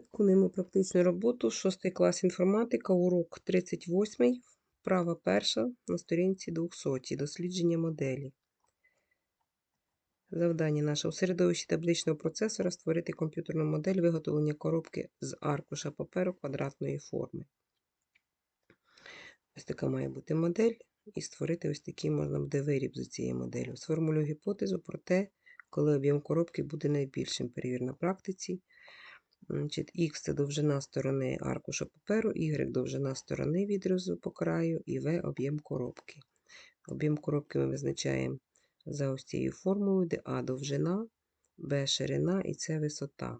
Виконуємо практичну роботу. 6 клас інформатика, урок 38, вправа перша на сторінці 200. Дослідження моделі. Завдання наше у середовищі табличного процесора створити комп'ютерну модель виготовлення коробки з аркуша паперу квадратної форми. Ось така має бути модель, і створити ось такий можна буде виріб з цієї моделі. Сформулюю гіпотезу про те, коли об'єм коробки буде найбільшим. Перевір на практиці. Значить, Х це довжина сторони аркуша паперу, Y довжина сторони відрізу по краю і В об'єм коробки. Об'єм коробки ми визначаємо за ось цією формулою, де А довжина, Б ширина і С висота.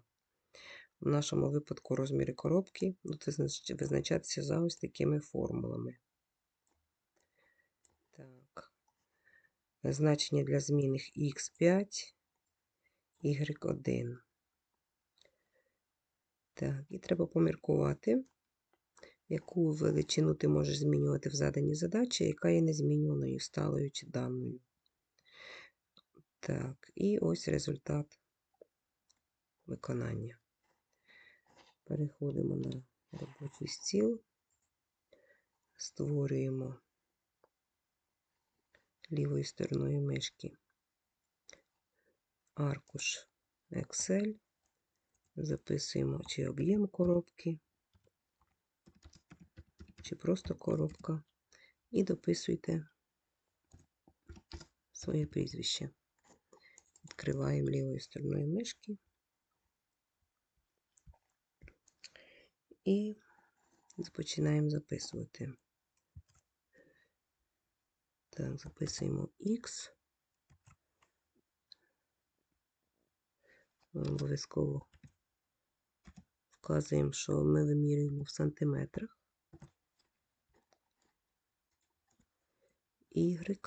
В нашому випадку розміри коробки будуть визначатися за ось такими формулами. Так. Значення для змінних Х5, Y1. Так, і треба поміркувати, яку величину ти можеш змінювати в заданій задачі, яка є незмінюваною, сталою чи даною. Так, і ось результат виконання. Переходимо на робочий стіл, створюємо лівою стороною мишки аркуш Excel. Записуємо чи об'єм коробки, чи просто коробка, і дописуйте своє прізвище. Відкриваємо лівою стороною мишки і починаємо записувати. Так, записуємо X. Обов'язково вказуємо, що ми вимірюємо в сантиметрах. Y.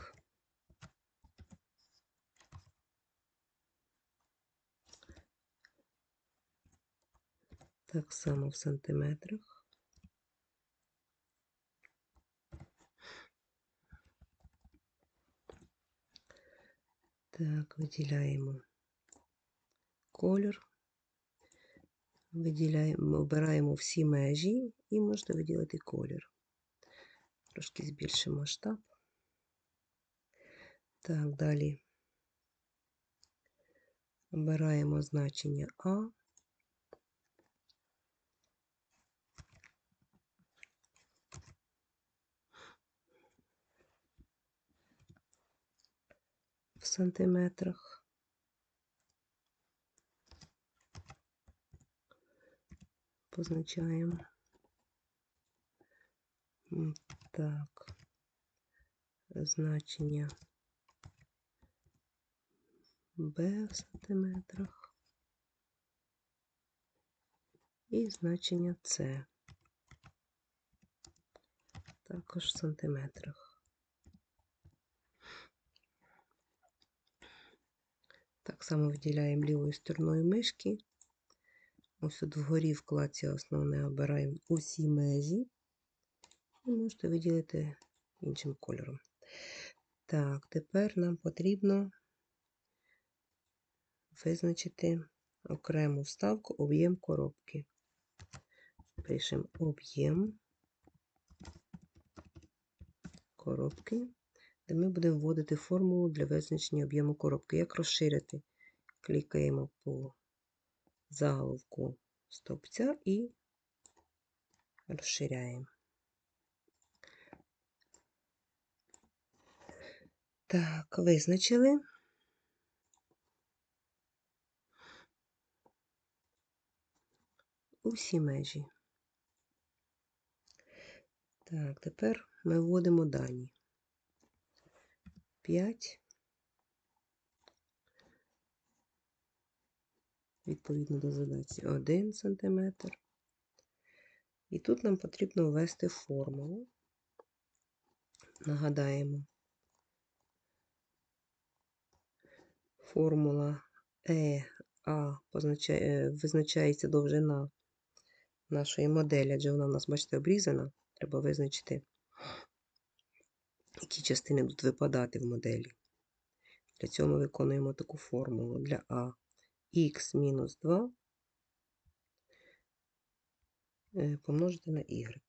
Так само в сантиметрах. Так, виділяємо колір. Виділяємо, обираємо всі межі і можете виділити колір. Трошки збільшимо масштаб. Так, далі обираємо значення А. В сантиметрах. Позначаємо. Так, значення Б в сантиметрах і значення С також в сантиметрах. Так само виділяємо лівою стороною мишки Ось тут вгорі вкладці основне обираємо усі межі і можете виділити іншим кольором. Так, тепер нам потрібно визначити окрему вставку об'єм коробки. Пишемо об'єм коробки, де ми будемо вводити формулу для визначення об'єму коробки. Як розширити? Клікаємо по заголовку стовпця і розширяємо. Так, визначили. Усі межі. Так, тепер ми вводимо дані. 5 відповідно до задачі 1 см. І тут нам потрібно ввести формулу. Нагадаємо, формула Е, А позначає, визначається довжина нашої моделі, адже вона в нас, бачите, обрізана. Треба визначити, які частини будуть випадати в моделі. Для цього ми виконуємо таку формулу для А х мінус 2 е, помножити на y.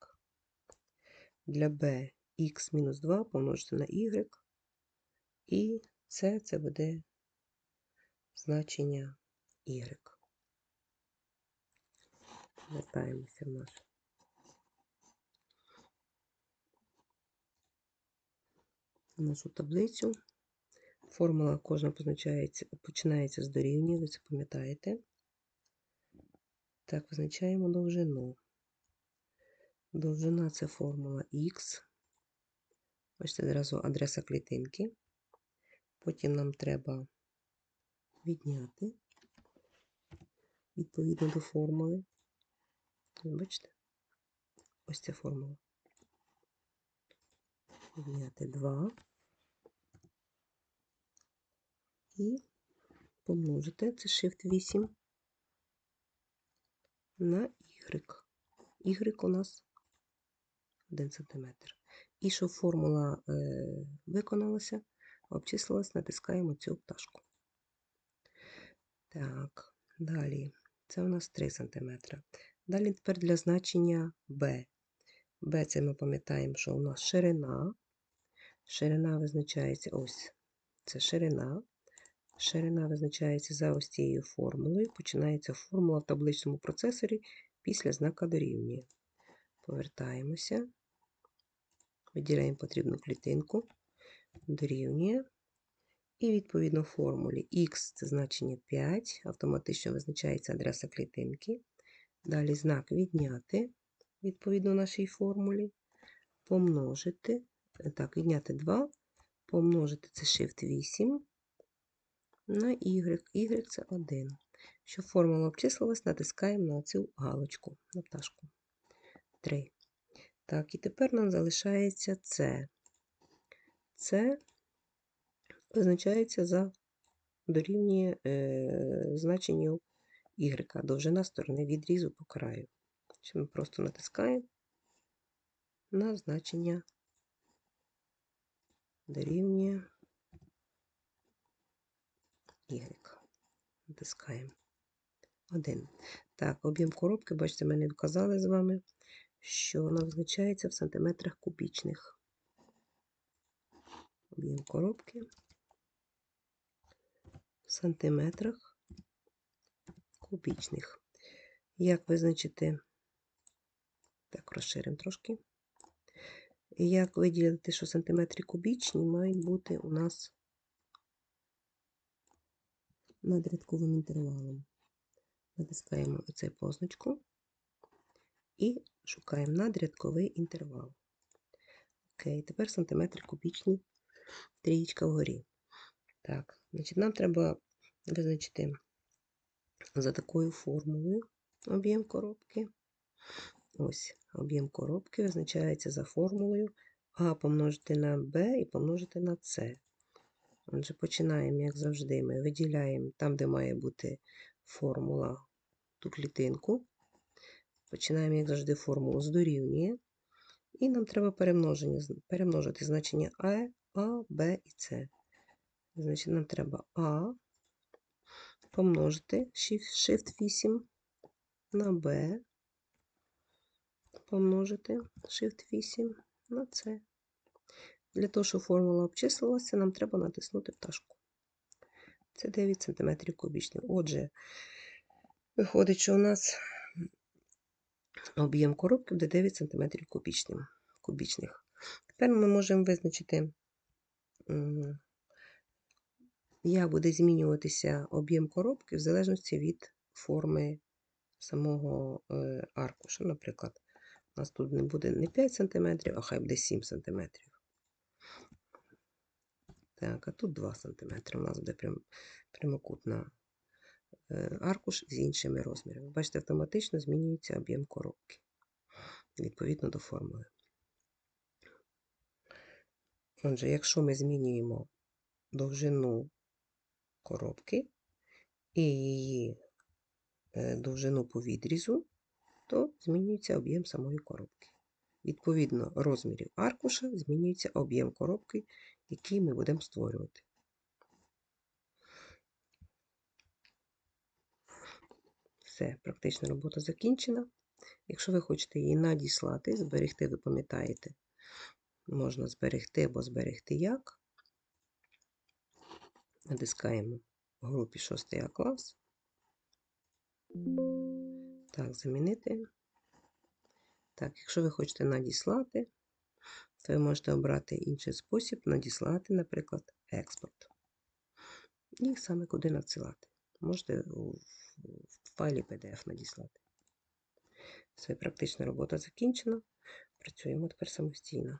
Для b х мінус 2 помножити на y. І це, це буде значення y. Вертаємося в наш. нашу таблицю. Формула кожна починається з дорівнює, ви це пам'ятаєте. Так, визначаємо довжину. Довжина це формула Х. Бачите, одразу адреса клітинки. Потім нам треба відняти відповідно до формули. Бачите? Ось ця формула. Відняти 2 і помножити це Shift 8 на Y. Y у нас 1 см. І щоб формула е, виконалася, обчислилась, натискаємо цю пташку. Так, далі. Це у нас 3 см. Далі тепер для значення b. b це ми пам'ятаємо, що у нас ширина. Ширина визначається ось. Це ширина. Ширина визначається за ось цією формулою. Починається формула в табличному процесорі після знака дорівнює. Повертаємося. Виділяємо потрібну клітинку. Дорівнює. І відповідно формулі Х це значення 5, автоматично визначається адреса клітинки. Далі знак відняти, відповідно нашій формулі, помножити, так, відняти 2, помножити це Shift 8 на Y. Y це 1. Щоб формула обчислилась, натискаємо на цю галочку, на пташку. 3. Так, і тепер нам залишається С. С визначається за дорівнює е, значенню Y, довжина сторони відрізу по краю. Що ми просто натискаємо на значення дорівнює Y. Натискаємо. 1. Так, об'єм коробки, бачите, ми не вказали з вами, що вона визначається в сантиметрах кубічних. Об'єм коробки в сантиметрах кубічних. Як визначити, так, розширимо трошки. Як виділити, що сантиметри кубічні мають бути у нас над рядковим інтервалом. Натискаємо оцей позначку і шукаємо надрядковий інтервал. Окей, тепер сантиметри кубічні, трієчка вгорі. Так, значить, нам треба визначити за такою формулою об'єм коробки. Ось, об'єм коробки визначається за формулою А помножити на Б і помножити на С. Отже, починаємо, як завжди, ми виділяємо там, де має бути формула ту клітинку. Починаємо, як завжди, формулу з дорівнює. І нам треба перемножити значення А, А, Б і С. Значить, нам треба А помножити Shift 8 на B, помножити Shift 8 на С. Для того, щоб формула обчислилася, нам треба натиснути пташку. Це 9 см кубічних. Отже, виходить, що у нас об'єм коробки буде 9 см кубічних. Тепер ми можемо визначити, як буде змінюватися об'єм коробки в залежності від форми самого е, аркуша. Наприклад, у нас тут не буде не 5 см, а хай буде 7 см. Так, а тут 2 см. У нас буде прям, прямокутна е, аркуш з іншими розмірами. Бачите, автоматично змінюється об'єм коробки відповідно до формули. Отже, якщо ми змінюємо довжину коробки і її е, довжину по відрізу, то змінюється об'єм самої коробки. Відповідно розмірів аркуша змінюється об'єм коробки, який ми будемо створювати. Все, практична робота закінчена. Якщо ви хочете її надіслати, зберегти, ви пам'ятаєте, можна зберегти або зберегти як. Натискаємо в групі 6 А клас. Так, замінити. Так, якщо ви хочете надіслати, то ви можете обрати інший спосіб надіслати, наприклад, експорт. І саме куди надсилати. Можете в файлі PDF надіслати. Все, практична робота закінчена. Працюємо тепер самостійно.